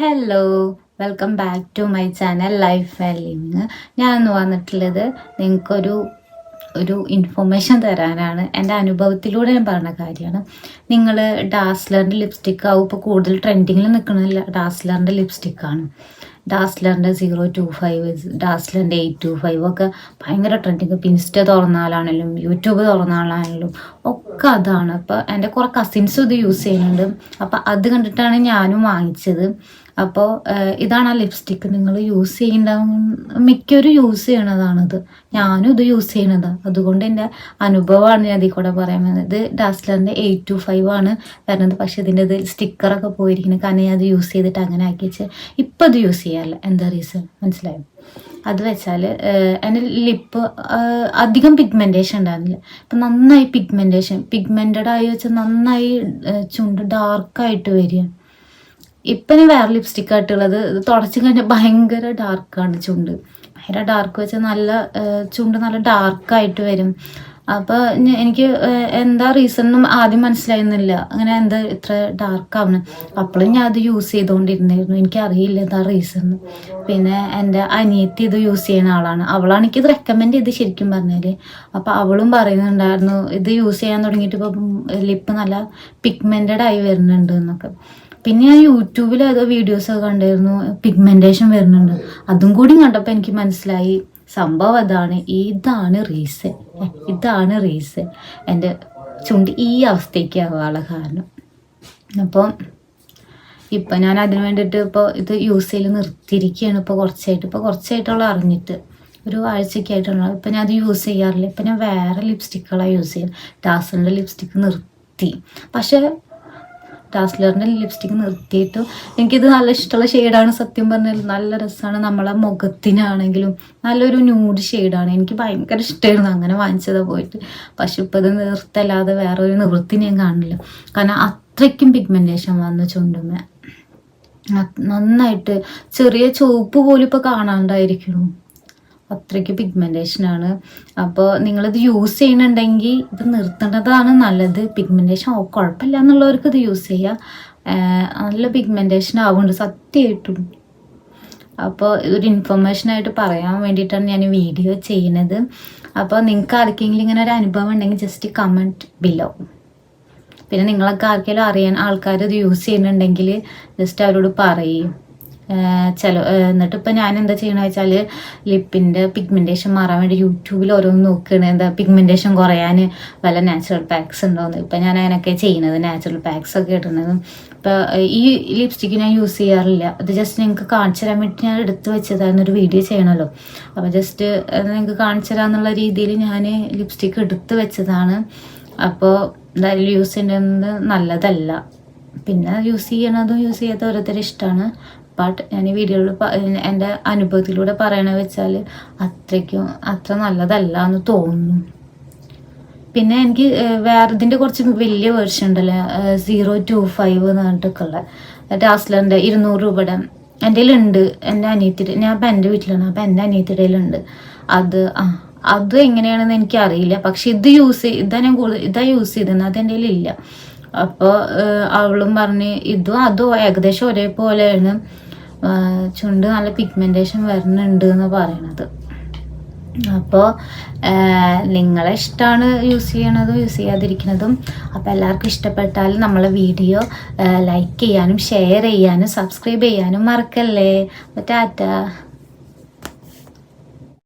Hello welcome back to my channel life and living ഞാൻ ഇന്ന് വന്നിട്ടുള്ളത് നിങ്ങൾക്കൊരു ഒരു ഇൻഫർമേഷൻ തരാനാണ്. എന്റെ അനുഭവത്തിലൂടെ ഞാൻ പറഞ്ഞ കാര്യമാണ്. നിങ്ങൾ ഡാസ്ലറിന്റെ ലിപ്സ്റ്റിക് ആവും. ഇപ്പോൾ കൂടുതൽ ട്രെൻഡിങ്ങിൽ നിൽക്കുന്ന ഡാസ്ലറിന്റെ ലിപ്സ്റ്റിക്കാണ് ഡാസ്ലറിന്റെ സീറോ ടു ഫൈവ് ഡാസ്ലറിന്റെ എയ്റ്റ് ടു ഫൈവ് ഒക്കെ ഭയങ്കര ട്രെൻഡിങ് ഇപ്പോൾ ഇൻസ്റ്റ തുറന്നാലാണെങ്കിലും യൂട്യൂബ് തുറന്നാലാണെങ്കിലും ഒക്കെ അതാണ്. അപ്പോൾ എന്റെ കുറേ കസിൻസും ഇത് യൂസ് ചെയ്യുന്നുണ്ട്. അപ്പോൾ അത് കണ്ടിട്ടാണ് ഞാനും വാങ്ങിച്ചത്. അപ്പോൾ ഇതാണ് ആ ലിപ്സ്റ്റിക്ക് നിങ്ങൾ യൂസ് ചെയ്യേണ്ട മിക്കവരും യൂസ് ചെയ്യണതാണിത്. ഞാനും ഇത് യൂസ് ചെയ്യണതാണ് അതുകൊണ്ട് എന്റെ അനുഭവമാണ് ഞാൻ ഇതിൽ കൂടെ പറയാൻ ഇത് ഡാസ്ലറിന്റെ എയ്റ്റ് ടു ഫൈവ് ആണ് വരുന്നത്. പക്ഷേ ഇതിന്റെ ഇത് സ്റ്റിക്കറൊക്കെ പോയിരിക്കുന്നത്. കാരണം ഞാൻ അത് യൂസ് ചെയ്തിട്ട് അങ്ങനെ ആക്കി വെച്ച് ഇപ്പം ഇത് യൂസ് ചെയ്യാറില്ല. എന്താ റീസൺ മനസ്സിലായോ? അത് വെച്ചാൽ എന്റെ ലിപ്പ് അധികം പിഗ്മെന്റേഷൻ ഉണ്ടായിരുന്നില്ല. ഇപ്പം നന്നായി പിഗ്മെന്റേഷൻ പിഗ്മെന്റഡ് ആയി വെച്ചാൽ നന്നായി ചുണ്ട് ഡാർക്കായിട്ട് വരികയാണ്. ഇപ്പം ഞാൻ വേറെ ലിപ്സ്റ്റിക് ആയിട്ടുള്ളത് ഇത് തുടച്ചു കഴിഞ്ഞാൽ ഭയങ്കര ഡാർക്കാണ് ചുണ്ട്. ഭയങ്കര ഡാർക്ക് വെച്ചാൽ നല്ല ചുണ്ട് നല്ല ഡാർക്കായിട്ട് വരും. അപ്പോൾ എനിക്ക് എന്താ റീസൺ എന്നും ആദ്യം മനസ്സിലായിരുന്നില്ല. അങ്ങനെ എന്താ ഇത്ര ഡാർക്ക് ആവണം അപ്പോഴും ഞാൻ അത് യൂസ് ചെയ്തുകൊണ്ടിരുന്നായിരുന്നു എനിക്കറിയില്ല എന്താ റീസൺ പിന്നെ എന്റെ അനിയത്തി ഇത് യൂസ് ചെയ്യുന്ന ആളാണ്. അവളാണ് ഇത് റെക്കമെൻഡ് ചെയ്ത് ശരിക്കും പറഞ്ഞാൽ അപ്പോൾ അവളും പറയുന്നുണ്ടായിരുന്നു ഇത് യൂസ് ചെയ്യാൻ തുടങ്ങിയിട്ട് ഇപ്പം ലിപ്പ് നല്ല പിഗ്മെന്റഡ് ആയി വരുന്നുണ്ട് എന്നൊക്കെ. പിന്നെ ഞാൻ യൂട്യൂബിൽ ഏതോ വീഡിയോസൊക്കെ കണ്ടായിരുന്നു പിഗ്മെന്റേഷൻ വരുന്നുണ്ട്. അതും കൂടി കണ്ടപ്പോൾ എനിക്ക് മനസ്സിലായി സംഭവം അതാണ് ഇതാണ് റീസൺ ഇതാണ് റീസൺ എന്റെ ചുണ്ടി ഈ അവസ്ഥയ്ക്ക് ആവാനുള്ള കാരണം. അപ്പം ഇപ്പം ഞാൻ അതിനു വേണ്ടിയിട്ട് ഇപ്പോൾ ഇത് യൂസ് ചെയ്യൽ നിർത്തിയിരിക്കുകയാണ് ഇപ്പോൾ കുറച്ചായിട്ട്. ഇപ്പോൾ കുറച്ചായിട്ടുള്ള അറിഞ്ഞിട്ട് ഒരു ആഴ്ചയ്ക്കായിട്ടുള്ള ഇപ്പം ഞാൻ അത് യൂസ് ചെയ്യാറില്ല. ഇപ്പം ഞാൻ വേറെ ലിപ്സ്റ്റിക്കുകളാണ് യൂസ് ചെയ്യുന്നത്. ഡാസറിന്റെ ലിപ്സ്റ്റിക്ക് നിർത്തി. പക്ഷേ ഡാസ്ലറിന്റെ ലിപ്സ്റ്റിക്ക് നിർത്തിയിട്ടു. എനിക്കിത് നല്ല ഇഷ്ടമുള്ള ഷെയ്ഡാണ് സത്യം പറഞ്ഞാൽ നല്ല രസമാണ് നമ്മളെ മുഖത്തിനാണെങ്കിലും. നല്ലൊരു ന്യൂഡ് ഷെയ്ഡാണ് എനിക്ക് ഭയങ്കര ഇഷ്ടമായിരുന്നു അങ്ങനെ വാങ്ങിച്ചതാണ് പോയിട്ട്. പക്ഷെ ഇപ്പോൾ ഇത് നിർത്തല്ലാതെ വേറെ ഒരു നിവൃത്തി ഞാൻ കാണില്ല. കാരണം അത്രയ്ക്കും പിഗ്മെന്റേഷൻ വന്നു ചുണ്ടുമ്മ. നന്നായിട്ട് ചെറിയ ചുവപ്പ് പോലും ഇപ്പോൾ കാണാണ്ടായിരിക്കുന്നു അത്രയ്ക്ക് പിഗ്മെന്റേഷനാണ് അപ്പോൾ നിങ്ങളിത് യൂസ് ചെയ്യുന്നുണ്ടെങ്കിൽ ഇത് നിർത്തേണ്ടതാണ് നല്ലത്. പിഗ്മെന്റേഷൻ ഓ കുഴപ്പമില്ല എന്നുള്ളവർക്ക് ഇത് യൂസ് ചെയ്യുക നല്ല പിഗ്മെന്റേഷൻ ആവുന്നുണ്ട്. സത്യമായിട്ടും. അപ്പോൾ ഒരു ഇൻഫർമേഷൻ ആയിട്ട് പറയാൻ വേണ്ടിയിട്ടാണ് ഞാൻ വീഡിയോ ചെയ്യുന്നത്. അപ്പോൾ നിങ്ങൾക്ക് ആർക്കെങ്കിലും ഇങ്ങനെ ഒരു അനുഭവം ഉണ്ടെങ്കിൽ ജസ്റ്റ് കമന്റ് ബിലോ പിന്നെ നിങ്ങളൊക്കെ ആർക്കെങ്കിലും അറിയാൻ ആൾക്കാർ ഇത് യൂസ് ചെയ്യുന്നുണ്ടെങ്കിൽ ജസ്റ്റ് അവരോട് പറയും. ചില എന്നിട്ട് ഇപ്പം ഞാൻ എന്താ ചെയ്യണമെന്ന് വെച്ചാൽ ലിപ്പിന്റെ പിഗ്മെന്റേഷൻ മാറാൻ വേണ്ടി യൂട്യൂബിൽ ഓരോന്ന് നോക്കുകയാണ് എന്താ പിഗ്മെന്റേഷൻ കുറയാൻ വല്ല നാച്ചുറൽ പാക്സ് ഉണ്ടോയെന്ന് ഇപ്പം ഞാൻ അതിനൊക്കെ ചെയ്യുന്നത് നാച്ചുറൽ പാക്സ് ഒക്കെ ഇടുന്നത്. ഇപ്പം ഈ ലിപ്സ്റ്റിക്ക് ഞാൻ യൂസ് ചെയ്യാറില്ല. അത് ജസ്റ്റ് നിങ്ങൾക്ക് കാണിച്ചു തരാൻ വേണ്ടി ഞാൻ എടുത്ത് വെച്ചതായിരുന്നു ഒരു വീഡിയോ ചെയ്യണമല്ലോ അപ്പോൾ ജസ്റ്റ് നിങ്ങൾക്ക് കാണിച്ചു തരാമെന്നുള്ള രീതിയിൽ ഞാൻ ലിപ്സ്റ്റിക്ക് എടുത്ത് വെച്ചതാണ്. അപ്പോൾ എന്തായാലും യൂസ് ചെയ്യുന്നത് നല്ലതല്ല. പിന്നെ യൂസ് ചെയ്യണതും യൂസ് ചെയ്യാത്ത ഓരോരുത്തരുടെ ഇഷ്ടമാണ് ബട്ട് ഞാൻ ഈ വീഡിയോയിൽ എന്റെ അനുഭവത്തിലൂടെ പറയണ വെച്ചാൽ അത്രയ്ക്കും അത്ര നല്ലതല്ല എന്ന് തോന്നുന്നു. പിന്നെ എനിക്ക് വേറെ ഇതിന്റെ കുറച്ച് വലിയ വേർഷൻ ഉണ്ടല്ലോ സീറോ ടു ഫൈവ് എന്ന് പറഞ്ഞിട്ടൊക്കെ ഉള്ള ഡാസ്ലറിന്റെ ഇരുന്നൂറ് രൂപയുടെ. എന്റെ കയ്യിലുണ്ട് എന്റെ അനിയത്തിയുടെ ഞാൻ അപ്പം എന്റെ വീട്ടിലാണ് അപ്പം എന്റെ അനിയത്തിയുടെ ഉണ്ട് അത് ആ അത് എങ്ങനെയാണെന്ന് എനിക്ക് അറിയില്ല പക്ഷെ ഇത് യൂസ് ചെയ്ത് ഇതാ ഞാൻ കൂടുതൽ ഇതാ യൂസ് ചെയ്തത് അത് എന്റെ കയ്യിലില്ല. അപ്പോൾ അവളും പറഞ്ഞ് ഇതും അതും ഏകദേശം ഒരേപോലെയാണ്. ചുണ്ട് നല്ല പിഗ്മെന്റേഷൻ വരുന്നുണ്ട് എന്ന് പറയണത്. അപ്പോൾ നിങ്ങളെ ഇഷ്ടമാണ് യൂസ് ചെയ്യണതും യൂസ് ചെയ്യാതിരിക്കുന്നതും അപ്പോൾ എല്ലാവർക്കും ഇഷ്ടപ്പെട്ടാൽ നമ്മളെ വീഡിയോ ലൈക്ക് ചെയ്യാനും ഷെയർ ചെയ്യാനും സബ്സ്ക്രൈബ് ചെയ്യാനും മറക്കല്ലേ. ടാറ്റ.